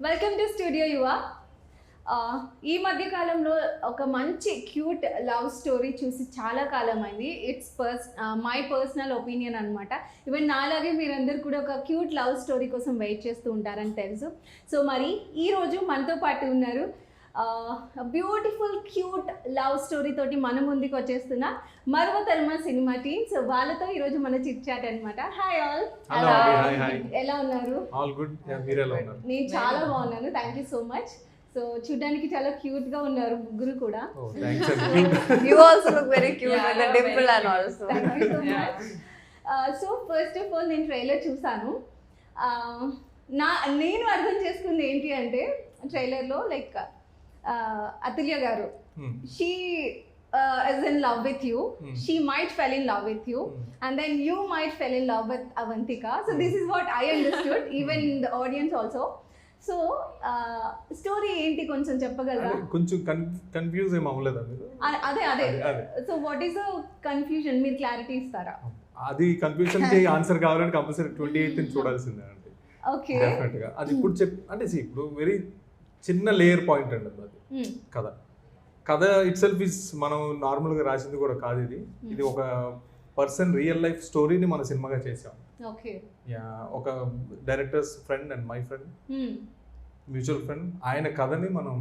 Welcome to studio Yuva ఈ మధ్య కాలంలో ఒక మంచి క్యూట్ లవ్ స్టోరీ చూసి చాలా కాలం అయింది it's pers my personal opinion అనమాట ఈవెన్ నాలాగే మీరందరూ కూడా ఒక క్యూట్ లవ్ స్టోరీ కోసం వెయిట్ చేస్తూ ఉంటారని తెలుసు. సో మరి ఈరోజు మనతో పాటు ఉన్నారు బ్యూటిఫుల్ క్యూట్ లవ్ స్టోరీ తోటి మన ముందుకు వచ్చేస్తున్న మరవ తల్మ సినిమా టీమ్. సో వాళ్ళతో ఈరోజు మన చిట్ చాట్ అనమాట hi all Hello, hi, hi. ఎలా ఉన్నారు? ఆల్ గుడ్ మీరు ఎలా ఉన్నారు? నేను చాలా బాగున్నాను. Thank you so much so చూడడానికి చాలా క్యూట్గా ఉన్నారు ముగ్గురు కూడా. ఓ థ్యాంక్స్ అండి You. Also look very cute Yeah, with the you're dimple very and cute. also. Thank you so. Much so first of all నేను ట్రైలర్ చూసాను Uh, నా నేను అర్థం చేసుకుంది ఏంటి అంటే ట్రైలర్లో లైక్ అతుల్య గారు. She is in love with you. She might fell in love with you and then you might fell in love with Avantika. So this is what I understood, even the audience also. So story ఏంటి కొంచెం చెప్పగలరా? కొంచెం confuse ఏం అవ్వలేదా అదే అదే. So what is the confusion మీరు clarity ఇస్తారా? అది కన్ఫ్యూజన్కి ఆన్సర్ కావాలంటే కంపల్సరీ ట్వంటీ ఎయిత్ చూడాల్సిందే అండి ఓకే డెఫినెట్గా. అది ఇప్పుడు చెప్ అంటే ఇప్పుడు వెరీ చిన్న లేయర్ పాయింట్ అండి అది Hmm. కథ. కథ ఇట్ సెల్ఫ్ ఇస్ మనం నార్మల్గా రాసింది కూడా కాదు ఇది. ఇది ఒక పర్సన్ రియల్ లైఫ్ స్టోరీని మన సినిమాగా చేసాం ఒక directors friend and my friend mutual friend ఆయన కథని మనం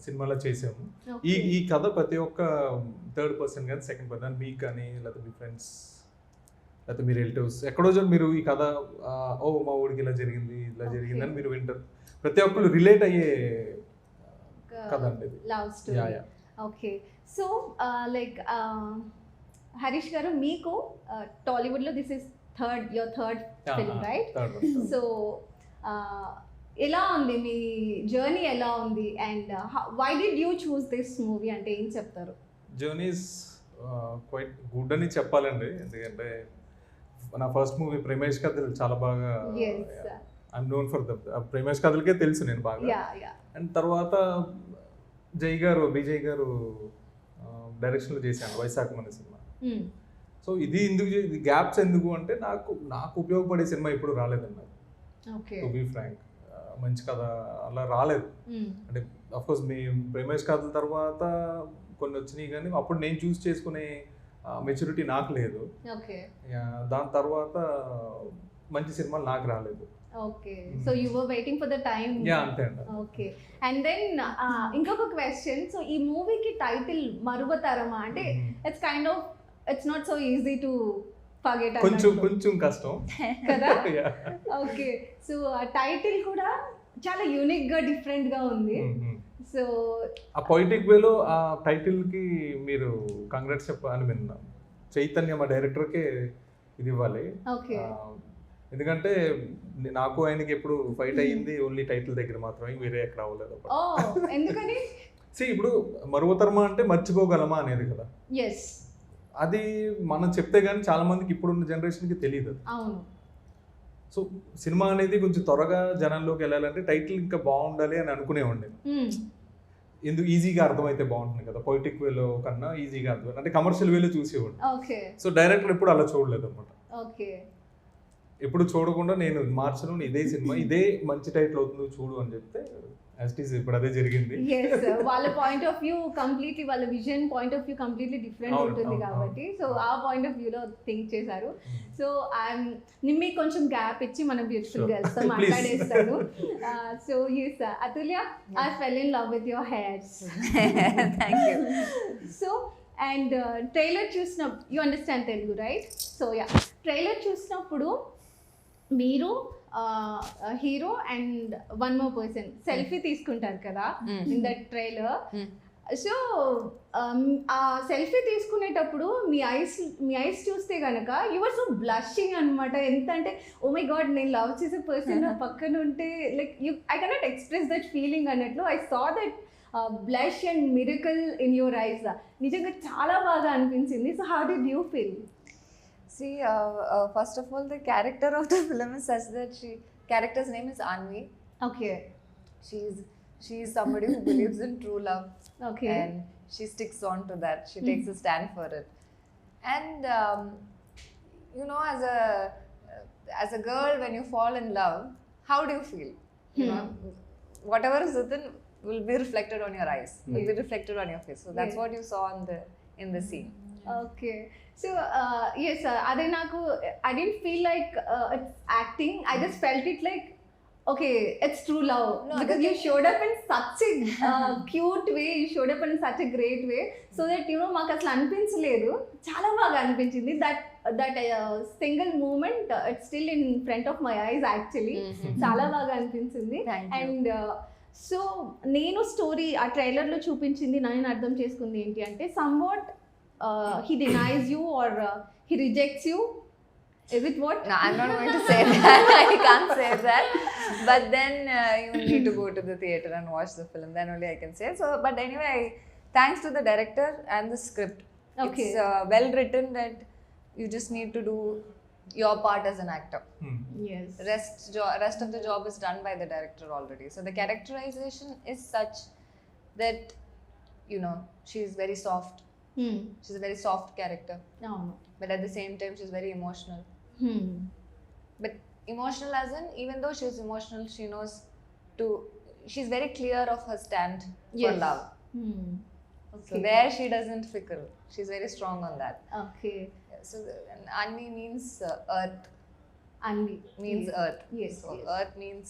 సినిమాలో చేసాము ఈ ఈ కథ ప్రతి ఒక్క థర్డ్ పర్సన్ కానీ సెకండ్ పర్సన్ మీకు కానీ లేకపోతే మీ ఫ్రెండ్స్ లేకపోతే మీ రిలేటివ్స్ ఎక్కడో మీరు ఈ కథ ఓ మా ఊడికి ఇలా జరిగింది ఇలా జరిగింది అని మీరు వింటారు. ప్రతి ఒక్కరు రిలేట్ అయ్యే కథ ఇది. Love story. Okay. So like Harish గారు మీకు టాలీవుడ్లో this is third your third film right so ఎలా ఉంది? మీ జర్నీ ఎలా ఉంది? And why did you choose this movie? అంటే ఏం చెప్తారు? జర్నీస్ క్వైట్ గుడ్ అని చెప్పాలండి. ఎందుకంటే నా ఫస్ట్ మూవీ ప్రేమేష్ కథలు చాలా బాగా. I'm known for the Premesh కథలకే తెలుసు నేను బాగా. అండ్ తర్వాత జై గారు విజయ్ గారు డైరెక్షన్లో చేశాను వైశాఖ మన సినిమా. సో ఇది ఎందుకు ఇది గ్యాప్స్ ఎందుకు అంటే నాకు నాకు ఉపయోగపడే సినిమా ఇప్పుడు రాలేదన్నారు టు బీ ఫ్రాంక్ మంచి కథ అలా రాలేదు. అంటే కోర్స్ మీ ప్రేమేష్ కథల తర్వాత కొన్ని వచ్చినాయి కానీ అప్పుడు నేను చూస్ చేసుకునే మెచ్యూరిటీ నాకు లేదు. దాని తర్వాత మంచి సినిమాలు నాకు రాలేదు. Okay so you were waiting for the time okay and. Then ఇంకొక క్వశ్చన్ సో ఈ మూవీకి టైటిల్ మరువతరమా? అంటే it's kind of it's not so easy to forget కొంచెం కొంచెం కష్టం. కదా. ఓకే సో ఆ టైటిల్ కూడా చాలా యూనిక్గా డిఫరెంట్గా ఉంది. సో ఆ పొయిటిక్ వేలో ఆ టైటిల్కి మీరు కంగ్రాట్స్ చెప్పాలని విన్నా. చైతన్య మా డైరెక్టర్ కే ఇది ఇవ్వాలి. ఎందుకంటే నాకు ఆయనకి ఎప్పుడు ఫైట్ అయ్యింది ఓన్లీ టైటిల్ దగ్గర మాత్రమే వేరే ఎక్కడ అవ్వలేదు ఎందుకని? See, ఇప్పుడు మరువతరమా అంటే మర్చిపోగలమా అనేది కదా. ఎస్ అది మనం చెప్తే కానీ చాలా మందికి ఇప్పుడున్న జనరేషన్కి తెలియదు అది. అవును. సో సినిమా అనేది కొంచెం త్వరగా జనాల్లోకి వెళ్ళాలంటే టైటిల్ ఇంకా బాగుండాలి అని అనుకునేవాడిని Hmm. ఎందుకు ఈజీగా అర్థమైతే బాగుంటుంది కదా పొయిటిక్ వేలో కన్నా ఈజీగా అర్థం అంటే కమర్షియల్ వేలో చూసేవాడు సో డైరెక్టర్ ఎప్పుడు అలా చూడలేదు అనమాట ఓకే ఎప్పుడు చూడకుండా నేను మార్చను ఇదే సినిమా ఇదే మంచి టైటిల్ అవుతుంది చూడు అని చెప్తే ఇప్పుడు అదే జరిగింది. వాళ్ళ పాయింట్ ఆఫ్ వ్యూ కంప్లీట్లీ వాళ్ళ vision point of view completely different ఉంటుంది కాబట్టి సో ఆ పాయింట్ ఆఫ్ వ్యూలో థింక్ చేశారు. Hmm. సో ఐఎమ్ మీకు కొంచెం గ్యాప్ ఇచ్చి మనం beautiful. గర్ల్స్తో. మాట్లాడేస్తాను. So yes Atulya I fell in love with your hairs Thank you. So and trailer చూసిన you understand Telugu right so yeah trailer చూసినప్పుడు మీరు hero and one more person selfie తీసుకుంటారు కదా Mm. In that trailer. Mm. So ఆ selfie తీసుకునేటప్పుడు మీ eyes మీ eyes చూస్తే కనుక యువర్ సో బ్లషింగ్ అనమాట ఎంత అంటే ఓ మై గాడ్ నేను లవ్ చేసే పర్సన్ పక్కన ఉంటే like you I cannot express that feeling అన్నట్లు I saw that blush and miracle in your eyes నిజంగా చాలా బాగా అనిపించింది. So how did you feel See, uh, uh, first of all, the character of the film is such that she character's name is Anvi. Okay. She's she's somebody who believes in true love. Okay. And she sticks on to that. She mm. takes a stand for it. And um, you know, as a uh, as a girl, when you fall in love, how do you feel? You know, hmm. whatever is within will be reflected on your eyes. Mm. Will be hmm. reflected on your face. So that's what you saw in the in the scene. Okay. So yes అదే నాకు I didn't feel like it's acting I just felt it like okay it's true love because you showed up in such cute way you showed up in such a great way so that you know మాకు అసలు అనిపించలేదు. చాలా బాగా అనిపించింది. That that single moment it's still in front of my eyes actually చాలా బాగా అనిపించింది. And so నేను స్టోరీ ఆ ట్రైలర్లో చూపించింది నేను అర్థం చేసుకుంది ఏంటి అంటే somewhat Uh, he denies you or uh, he rejects you? Is it what? No i'm not going to say that. I can't say that. But then uh, you need to go to the theater and watch the film. Then only i can say so but anyway thanks to the director and the script okay. it's uh, well written that you just need to do your part as an actor. Hmm. yes. Rest jo- rest of the job is done by the director already. So the characterization is such that you know she's very soft. She's a very soft character, అవును but at the same time she's very emotional. Hmm. but emotional as in even though she's emotional she knows to she's very clear of her stand for Yes. love Hmm. so there she doesn't fickle she's very strong on that okay so the, and Anni means uh, earth అన్ని means Yes. earth Yes, so yes. earth means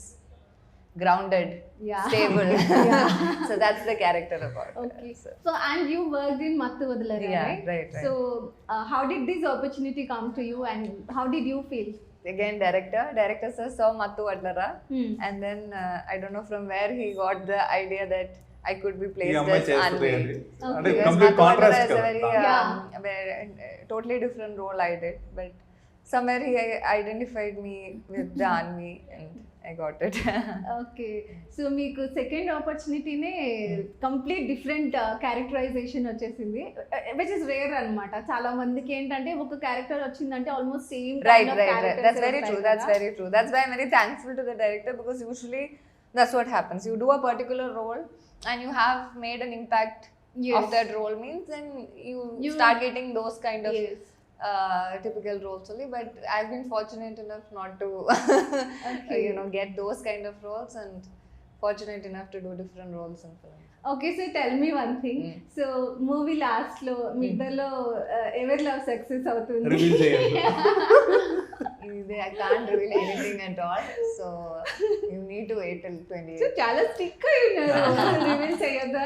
grounded yeah. stable yeah. so that's the character about okay her, so. so. and you worked in Mattuvadalare yeah, right? right, right. so uh, how did this opportunity come to you and how did you feel again director director sir saw Mattu Adlara hmm. and then uh, I don't know from where he got the idea that I could be placed yeah, as Anvi. Okay. Yes. A very, um, uh, yeah. totally different role I did, but somewhere he identified me with the Anvi and I got it okay so మీకు second ఆపర్చునిటీనే complete different characterization వచ్చేసింది. Which is rare అన్నమాట. చాలా మందికి ఏంటంటే ఒక character వచ్చిందంటే almost same right right that's very true that's very true that's why very thankful to the director because usually that's what happens you do a particular role and you have made an impact of that role means and you start getting those kind of uh, typical roles only. But I've been fortunate enough not to, Okay. you know, get those kind of roles and fortunate enough to do different roles in film. Okay so tell me one thing Mm. So movie లాస్ట్లో మీ ఇద్దరిలో ఎవరి love success అవుతుంది I can't reveal anything at all. So you need to wait till 28. So chala sticka you know. reveal Sayyada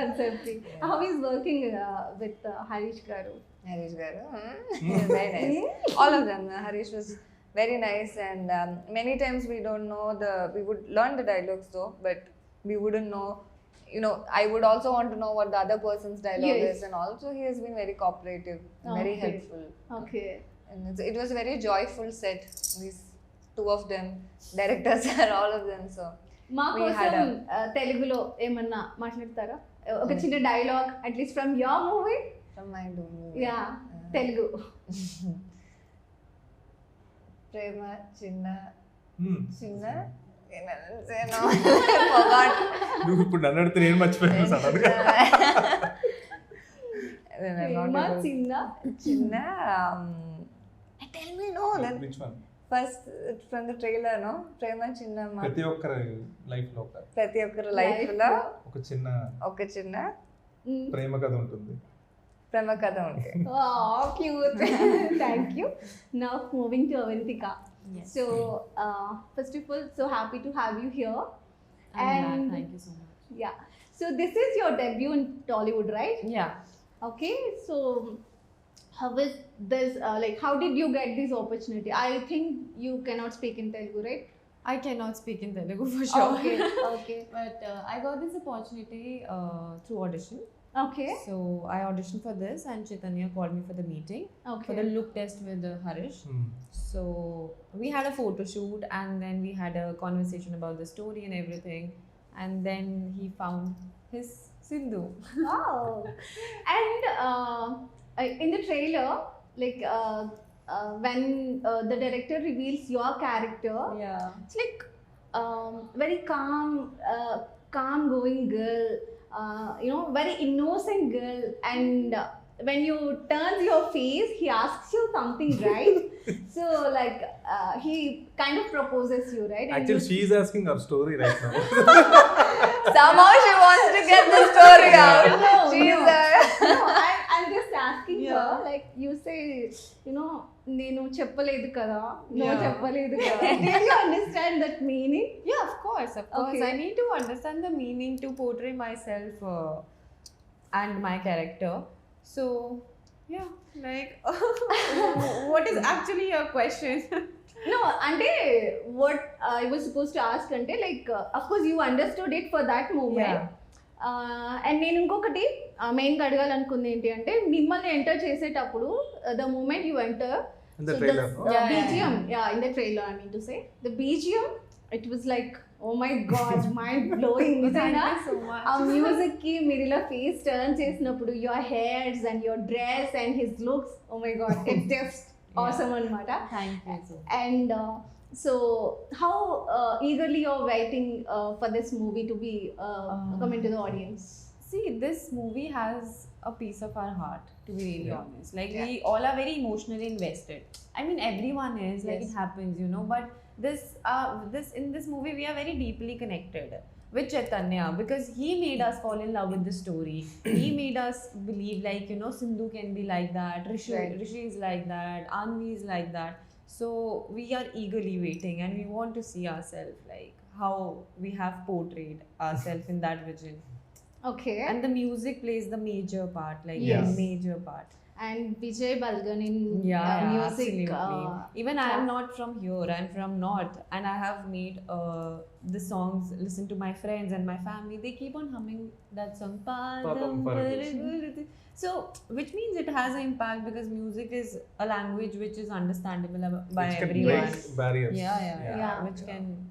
and working uh, with uh, Harish Garu? Harish Garu? Hmm. Very nice. all of them. Uh, Harish was very nice and um, many times we don't know the, we would learn the dialogues though, but we wouldn't know you know, I would also want to know what the other person's dialogue is and also he has been very cooperative, oh, very helpful. Okay. And it was a very joyful set. These two of them, directors are all of them. So మా We had కోసం uh, తెలుగులో ఏమన్నా మాట్లాడతారా ఒక చిన్న dialogue at least from your movie from my do movie. Yeah Uh, Telugu ప్రేమ చిన్న Hmm. నువ్వు ఇప్పుడు నన్ను అడిగితే నేను మర్చిపోయాను చిన్న చిన్న um, tell me no then Which one? first from the trailer no ప్రేమ చిన్న మా- ప్రతి ఒక్కరి లైఫ్లో ప్రతి ఒక్కరి లైఫ్ Life లో. ఒక చిన్న ఒక చిన్న Mm. ప్రేమ కథ ఉంటుంది ప్రేమ కథ Oh, cute. Thank you. Now moving to Avantika. Yes. So, uh, first of all, so happy to have you here. I'm glad. and- Thank you so much. Yeah. So this is your debut in how is this? Uh, like, how did you get this opportunity? I think you cannot speak in Telugu, right? I cannot speak in Telugu for sure. Okay. Okay. but uh, I got this opportunity uh, through audition. Okay. So I auditioned for this, and Chaitanya called me for the meeting okay. for the look test with uh, Harish. Hmm. So we had a photo shoot, and then we had a conversation about the story and everything. And then he found his Sindhu. Wow. And uh, in the trailer, like uh, uh, when uh, the director reveals your character, yeah, it's like um, very calm, uh, calm going girl. Uh, you know, very innocent girl, and uh, when you turn your face, he asks you something, right? so like uh, he kind of proposes you, right? And Actually, you... she is asking her story right now. Somehow she wants to get the story out. No, no. Uh, like you say you know నేను చెప్పలేదు కదా. No చెప్పలేదు కదా. You understand that meaning yeah of course of course I need to understand the meaning to portray myself and my character so yeah like what is actually your question no అంటే what I was suppose to ask అంటే like of course you understood it for that moment and నేను ఇంకొకటి మెయిన్గా అడగాలనుకుంది ఏంటి అంటే మిమ్మల్ని enter చేసేటప్పుడు the moment you enter BGM in the trailer అని mean to say the BGM it was like oh my God mind blowing ఆ మ్యూజిక్కి మీరు ఇలా ఫేస్ టర్న్ చేసినప్పుడు your hairs and your dress and his looks oh my God it just అనమాట and So, how uh, eagerly you're waiting uh, for this movie to be uh, um, coming to the audience? See, this movie has a piece of our heart. To be really yeah. honest, like yeah. we all are very emotionally invested. I mean, everyone is. Like it happens, you know. But this, uh, this in this movie, we are very deeply connected with Chaitanya because he made us fall in love with the story. he made us believe like, you know, Sindhu can be like that, Rishi, right. Rishi is like that, Anvi is like that. So, we are eagerly waiting and we want to see ourselves, like, how we have portrayed ourselves in that vision okay. And the music plays the major part like Yes. the major part and Vijay Balgan in uh, yeah, uh, music. Uh, Even I am not from here, I'm from North, and I have made uh, the songs, listen to my friends and my family. They keep on humming that song. So, which means it has an impact because music is a language which is understandable by which everyone. Barriers. Yeah, yeah, yeah. yeah. Which yeah. can.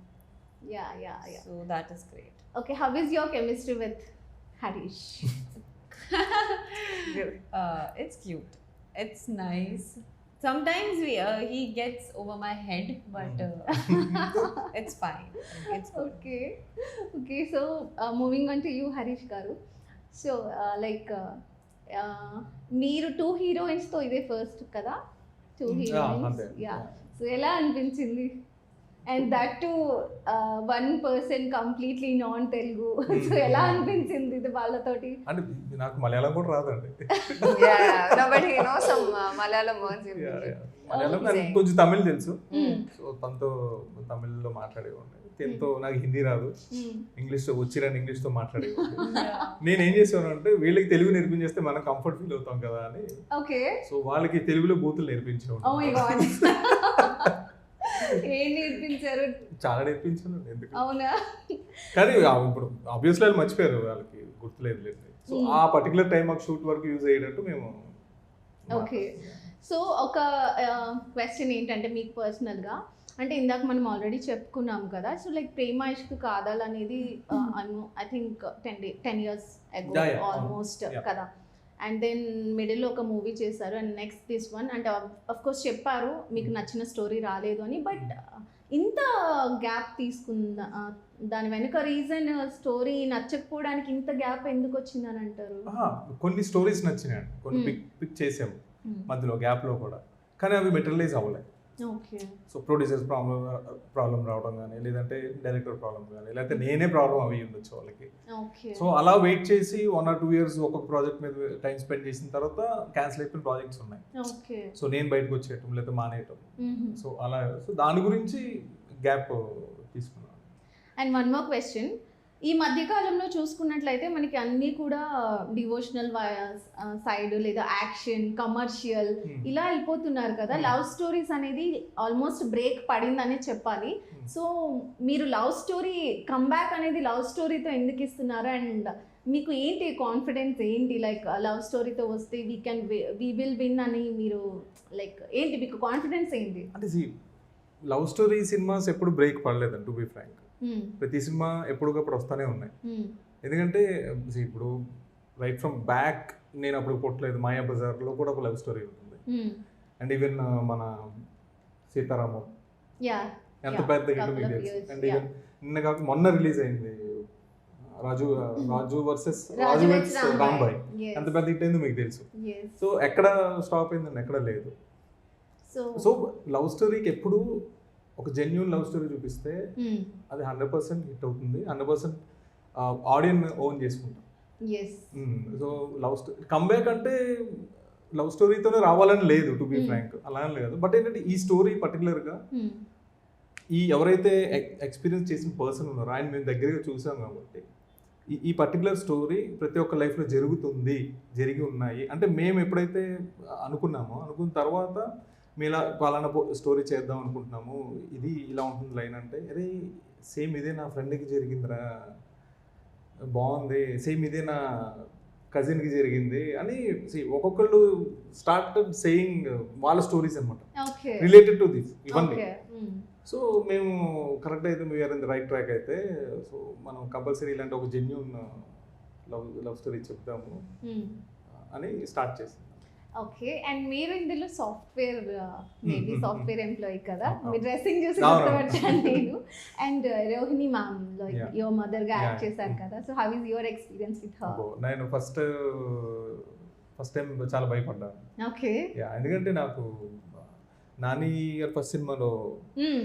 Yeah, yeah, yeah. So, that is great. Okay, how is your chemistry with Harish? uh, it's cute. It's nice. Sometimes we, uh, he gets over my head, but uh, it's fine. It's good. Okay okay so moving on to you Harish గారు so like మీరు two హీరోయిన్స్తో ఇదే first కదా two Yeah, heroines. Yeah Yeah. సో ఎలా అనిపించింది and that to one person completely non Telugu so ఎలా అనిపించింది ఇది వాళ్ళతోటి అంటే నాకు మలయాళం కూడా రాదండి yeah, no, but he knows some uh, Malayalam words. in Yeah, Hindi. yeah. Malayalam Amazing. కొంచెం తమిళ్ తెలుసు. సో తనతో తమిళ్ళో మాట్లాడేవాడిని తనతో నాకు హిందీ రాదు Mm. ఇంగ్లీష్ వచ్చిరని ఇంగ్లీష్తో Yeah. నేను ఏం చేసాను అంటే వీళ్ళకి తెలుగు నేర్పించేస్తే మనం కంఫర్ట్ ఫీల్ అవుతాం కదా అని ఓకే సో వాళ్ళకి తెలుగులో బూతులు నేర్పించేవాడు గాడ్ ఏం నేర్పించారు? చాలా నేర్పించాను ఎందుకు? అవునా? కానీ ఇప్పుడు ఆబ్వియస్లీ వాళ్ళు మర్చిపోయారు వాళ్ళకి గుర్తులేదు లేదు. సో. ఆ పర్టికులర్ టైం మాకు షూట్ వరకు యూజ్ అయ్యేటట్టు మేము Okay. సో ఒక క్వశ్చన్ ఏంటంటే మీకు పర్సనల్గా అంటే ఇందాక మనం ఆల్రెడీ చెప్పుకున్నాం కదా సో లైక్ ప్రేమ ఇష్క్ కాదాల్ అనేది I think ten day ten years almost. కదా. అండ్ దెన్ మిడిల్లో ఒక మూవీ చేశారు అండ్ నెక్స్ట్ దిస్ వన్. అంటే అఫ్ కోర్స్ చెప్పారు మీకు నచ్చిన స్టోరీ రాలేదు అని. బట్ ఇంత గ్యాప్ తీసుకుందా దాని వెనుక రీజన్ స్టోరీ నచ్చకపోవడానికి ఇంత గ్యాప్ ఎందుకు వచ్చిందని అంటారు? కొన్ని స్టోరీస్ నచ్చినాయి కొన్ని Hmm. పిక్ పిక్ చేసాము మధ్యలో గ్యాప్లో కూడా. కానీ అవి మెటీరియలైజ్ అవ్వలేదు సో ప్రొడ్యూసర్స్ ప్రాబ్లం ప్రాబ్లం రావడం కానీ లేదంటే డైరెక్టర్ ప్రాబ్లం కానీ లేకపోతే నేనే ప్రాబ్లం అవి ఉండొచ్చు వాళ్ళకి. ఓకే సో అలా వెయిట్ చేసి వన్ ఆర్ టూ ఇయర్స్ ఒక్కొక్క ప్రాజెక్ట్ మీద టైం స్పెండ్ చేసిన తర్వాత క్యాన్సిల్ అయిపోయిన ప్రాజెక్ట్స్ ఉన్నాయి. ఓకే సో నేను బయటకు వచ్చేయటం లేదా మానేయటం. సో అలా సో దాని గురించి గ్యాప్ తీసుకున్నాను. అండ్ వన్ మోర్ క్వశ్చన్ ఈ మధ్య కాలంలో చూసుకున్నట్లయితే మనకి అన్నీ కూడా డివోషనల్ సైడ్ లేదా యాక్షన్ కమర్షియల్ Hmm. ఇలా వెళ్ళిపోతున్నారు కదా Hmm. లవ్ స్టోరీస్ అనేది ఆల్మోస్ట్ బ్రేక్ పడిందనే చెప్పాలి Hmm. సో మీరు లవ్ స్టోరీ కమ్బ్యాక్ అనేది లవ్ స్టోరీతో ఎందుకు ఇస్తున్నారు అండ్ మీకు ఏంటి కాన్ఫిడెన్స్ ఏంటి లైక్ లవ్ స్టోరీతో వస్తే we can we will win అని మీరు లైక్ ఏంటి మీకు కాన్ఫిడెన్స్ ఏంటి అంటే లవ్ స్టోరీ సినిమాస్ ఎప్పుడు బ్రేక్ పడలేదండి టు బి ఫ్రాంక్. ప్రతి సినిమా ఎప్పటికప్పుడు వస్తూనే ఉన్నాయి. Hmm. ఎందుకంటే ఇప్పుడు రైట్ ఫ్రమ్ బ్యాక్ నేను అప్పుడు పుట్టలేదు. మాయా బజార్లో కూడా ఒక లవ్ స్టోరీ ఉంటుంది. Hmm. అండ్ ఈవెన్ మన సీతారామం. ఎంత పెద్ద హిట్ మీకు తెలుసు అండ్. ఈవెన్ నిన్న కాక మొన్న రిలీజ్ అయింది. Raju Raju versus Raju versus Rambai. ఎంత పెద్ద హిట్ అయిందో మీకు తెలుసు. సో ఎక్కడ స్టాప్ అయిందండి? ఎక్కడ లేదు. సో లవ్ స్టోరీకి ఎప్పుడు ఒక జెన్యున్ లవ్ స్టోరీ చూపిస్తే hmm. అది హండ్రెడ్ పర్సెంట్ హిట్ అవుతుంది హండ్రెడ్ పర్సెంట్ ఆడియన్ ఓన్ చేసుకుంటాం yes. So love story comeback అంటే లవ్ స్టోరీతోనే రావాలని లేదు టు బి. ఫ్రాంక్ అలా అని లేదు బట్ ఏంటంటే ఈ స్టోరీ పర్టికులర్గా Hmm. ఈ ఎవరైతే ఎక్స్పీరియన్స్ చేసిన పర్సన్ ఉన్నారో ఆయన మేము దగ్గరగా చూసాం కాబట్టి ఈ ఈ పర్టికులర్ స్టోరీ ప్రతి ఒక్క లైఫ్లో జరుగుతుంది జరిగి ఉన్నాయి అంటే మేము ఎప్పుడైతే అనుకున్నామో అనుకున్న తర్వాత మేము ఇలా పలానా స్టోరీ చేద్దాం అనుకుంటున్నాము. ఇది ఇలా ఉంటుంది లైన్ అంటే అరే సేమ్ ఇదే నా ఫ్రెండ్కి జరిగిందిరా. బాగుంది. సేమ్ ఇదే నా కజిన్కి జరిగింది. అని ఒక్కొక్కళ్ళు స్టార్ట్ సేయింగ్ వాళ్ళ స్టోరీస్ అనమాట రిలేటెడ్ టు దిస్ ఇవన్నీ. సో మేము కరెక్ట్ అయితే we are in the right track అయితే సో మనం కంపల్సరీ ఇలాంటి ఒక జెన్యున్ లవ్ లవ్ స్టోరీ చెప్దాము. అని స్టార్ట్ చేసింది ఓకే అండ్ మీరు ఇందులో సాఫ్ట్వేర్ మేబీ సాఫ్ట్వేర్ ఎంప్లాయీ కదా అవును. మీ డ్రెస్సింగ్ చూసి. గుర్తుపట్టాను నేను అండ్ రోహిణి మ్యామ్. యువర్ మదర్గా యాక్ట్. చేశారు. కదా so how is your experience with her నేను ఫస్ట్ ఫస్ట్ టైం చాలా భయపడ్డాను ఓకే యా ఎందుకంటే నాకు నాని గారి ఫస్ట్ సినిమాలో Hmm.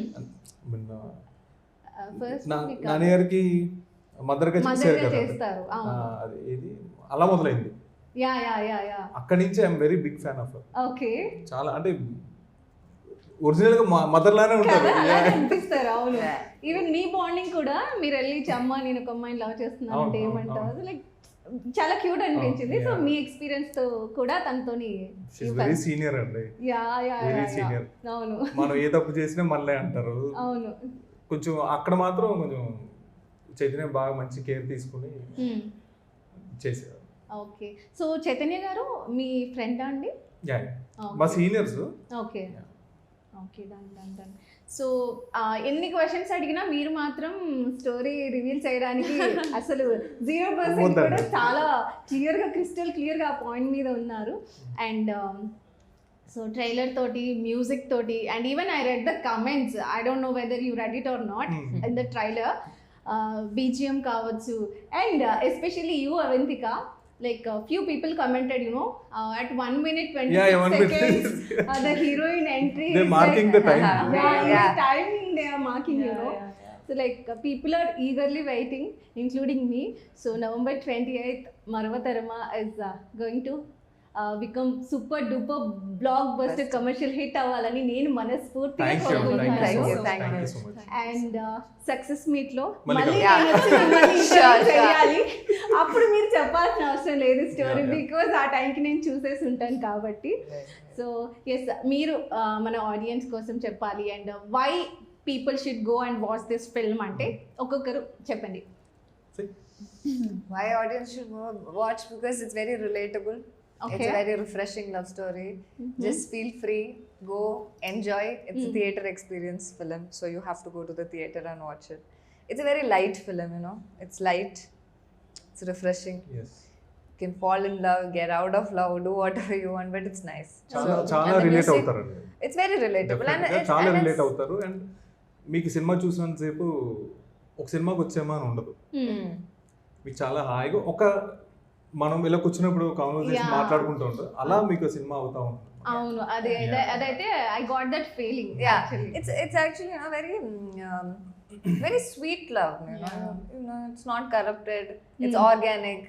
నా- నాని గారికి మదర్ చేశారు గా కదా చేస్తారు ఆ, అవును అది అలా మొదలైంది యా యా యా యా. అక్కడి నుంచి I'm very big fan of okay. చాలా అంటే ఒరిజినల్గా మదర్ లానే ఉంటారు. అనిపిస్తారు అవును. ఈవెన్ మీ బాండింగ్ కూడా మీరు వెళ్ళి చమ్మ నేను ఒక అమ్మాయిని లవ్ చేస్తున్నాను అంటే ఏమంటారు లైక్ చాలా క్యూట్ అనిపించింది. సో. మీ ఎక్స్పీరియన్స్తో కూడా తనతోని వెరీ సీనియర్ అండి. Yeah yeah yeah senior. అవును. మనం ఏ తప్పు చేసినా మళ్ళీ అంటారు. అవును. కొంచెం అక్కడ మాత్రం కొంచెం చైతన్య బాగా మంచి కేర్ తీసుకుని చేశారు ఓకే. సో చైతన్య గారు మీ ఫ్రెండ్ అండి? మా seniors okay. Okay done done done. So ఎన్ని క్వశ్చన్స్ అడిగినా మీరు మాత్రం స్టోరీ రివీల్ చేయడానికి అసలు జీరో పర్సెంట్. కూడా చాలా క్లియర్గా క్రిస్టల్ క్లియర్గా ఆ పాయింట్ మీద ఉన్నారు. అండ్ సో ట్రైలర్ తోటి మ్యూజిక్ తోటి and even I read the comments I don't know whether you read it or not. In the trailer BGM కావచ్చు. And especially you Avantika like a few people commented, you know, uh, at one minute twenty yeah, yeah, seconds, minute. uh, the heroine entry. They're marking like, the time. Yeah, yeah. time they are marking, yeah, you know. Yeah. So like uh, people are eagerly waiting, including me. So November twenty eighth, Marva Tarama is uh, going to uh, become super duper blockbuster commercial hit అవ్వాలని నేను మనస్ఫూర్తిగా much and success మీట్లో మళ్ళీ. చేయాలి. అప్పుడు మీరు చెప్పాల్సిన అవసరం లేదు స్టోరీ. బికాస్ ఆ టైంకి నేను చూసేసి ఉంటాను కాబట్టి. సో ఎస్ మీరు మన ఆడియన్స్ కోసం చెప్పాలి. And why people should go and watch this film అంటే ఒక్కొక్కరు చెప్పండి. Why audience should wa- watch? Because it's very relatable. It's Okay. a very refreshing love story. Just feel free, go enjoy. It's a Mm. theater experience film, so you have to go to the theater and watch it. It's a very light film, you know. It's light. It's refreshing. Yes You can fall in love, get out of love, do whatever you want, but it's nice. చాలా relate relatable, and Definitely గా it's, చాలా and relate అవుతారు and మీకు cinema చూసినంతసేపు ఒక సినిమాకి వచ్చామా అని ఉండదు Mm. మీకు చాలా హాయిగా ఒక మనం ఇలా కూర్చున్నప్పుడు కాన్వర్సేషన్. మాట్లాడుకుంటూ ఉంటారు అలా మీకు సినిమా అవుతా ఉంటుంది అవును అదే అదైతే I got that feeling yeah it's it's actually you know very mm, um, very sweet love you know Yeah. you know it's not corrupted it's Hmm. organic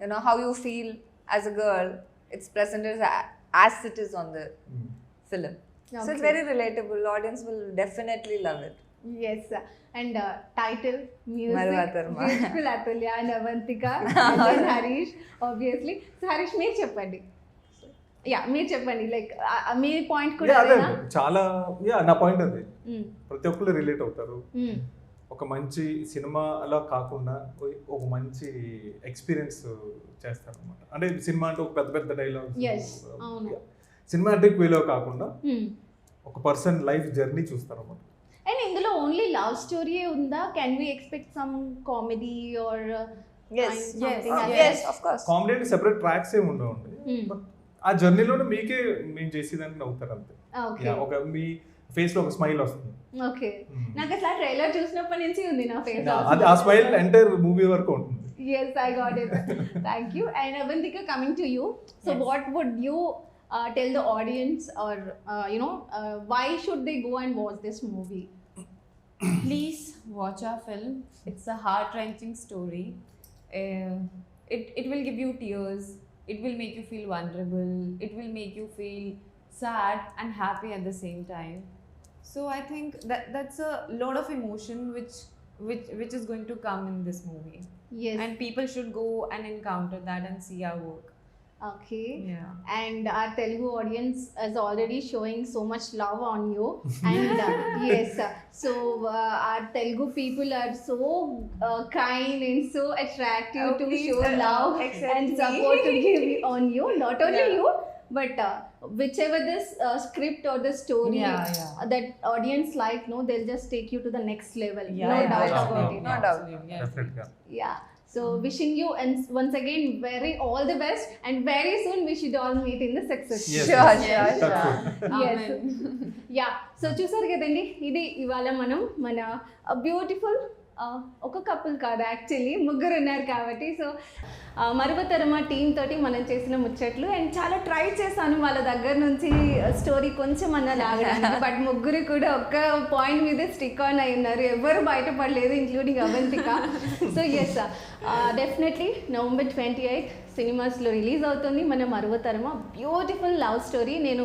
you know how you feel as a girl it's presented as, as it is on the Mm. film yes and title music Atulya and Avantika Harish obviously so Harish మీరు చెప్పండి. Yeah మీరు చెప్పండి. Like మీ point కూడా చాలా yeah నా point అది. Mm, ప్రతి ఒక్కరు రిలేట్ అవుతారు. Mm, ఒక మంచి సినిమాలా కాకుండా ఒక- మంచి ఎక్స్పీరియన్స్ చేస్తారు అనమాట అంటే సినిమా అంటే ఒక పెద్ద పెద్ద అవును. సినిమాటిక్ వేలో కాకుండా mm. ఒక పర్సన్ లైఫ్ జర్నీ చూస్తారు అనమాట అండ్ ఇందులో ఓన్లీ లవ్ స్టోరీ ఉందా can we expect some comedy or yes yes, Ah, yes. yes of course comedy అంటే సెపరేట్ ట్రాక్స్ ఏమి ఉండవండి Hmm. బట్ ఆ జర్నీలోనే మీకే మేము చేసేదానికి నవ్వుతారు అంతే ఒక మీ ఫేస్లో ఒక స్మైల్ వస్తుంది ఓకే Mm. నాకు అసలు ట్రైలర్ చూసినప్పటి నుంచి ఉంది నా ఫేస్ అది ఆ స్మైల్ ఎంటైర్ మూవీ వరకు ఉంటుంది Yes, I got it. Thank you. And Avantika, coming to you. So, Yes. what would you uh, tell the audience, or uh, you know, uh, why should they go and watch this movie? Please watch our film. It's a heart wrenching story. Uh, it, it will give you tears. it will make you feel vulnerable it will make you feel sad and happy at the same time so i think that that's a lot of emotion which which which is going to come in this movie yes and people should go and encounter that and see our work okay yeah and our Telugu audience is already showing so much love on you. And uh, yes, uh, so uh, our Telugu people are so uh, kind and so attractive Oh, to please, show uh, love accept and support to give on you. Not only Yeah. you, but uh, whichever this uh, script or the story Yeah, yeah. uh, that audience like, no, they'll just take you to the next level. yeah, no yeah, doubt yeah, about yeah. it. No doubt. Absolutely, yeah. So wishing you and once again very all the best and very soon we should all meet in the success. Yes, Sure, yes. sure, sure. Yes. Yeah so చూసారు కదండి ఇది ఇవాళ మనం మన beautiful ఒక couple కాదు actually ముగ్గురు ఉన్నారు కాబట్టి సో మరువతరమ టీం తోటి మనం చేసిన ముచ్చట్లు అండ్ చాలా ట్రై చేశాను వాళ్ళ దగ్గర నుంచి స్టోరీ కొంచెం అన్న లాగడానికి బట్ ముగ్గురు కూడా ఒక్క పాయింట్ మీద స్టిక్ ఆన్ అయి ఉన్నారు ఎవరు బయటపడలేదు including Avantika so yes definitely November twenty eighth సినిమాస్లో రిలీజ్ అవుతుంది. మన మరువతరమ బ్యూటిఫుల్ లవ్ స్టోరీ నేను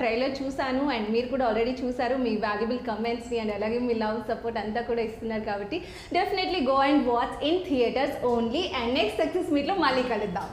ట్రైలర్ చూశాను అండ్ మీరు కూడా ఆల్రెడీ చూశారు. మీ వాల్యుబుల్ కమెంట్స్ని అండ్ అలాగే మీ లవ్ సపోర్ట్ అంతా కూడా ఇస్తున్నారు కాబట్టి definitely go and watch in theatres only and next success మీట్లో మళ్ళీ కలుద్దాం.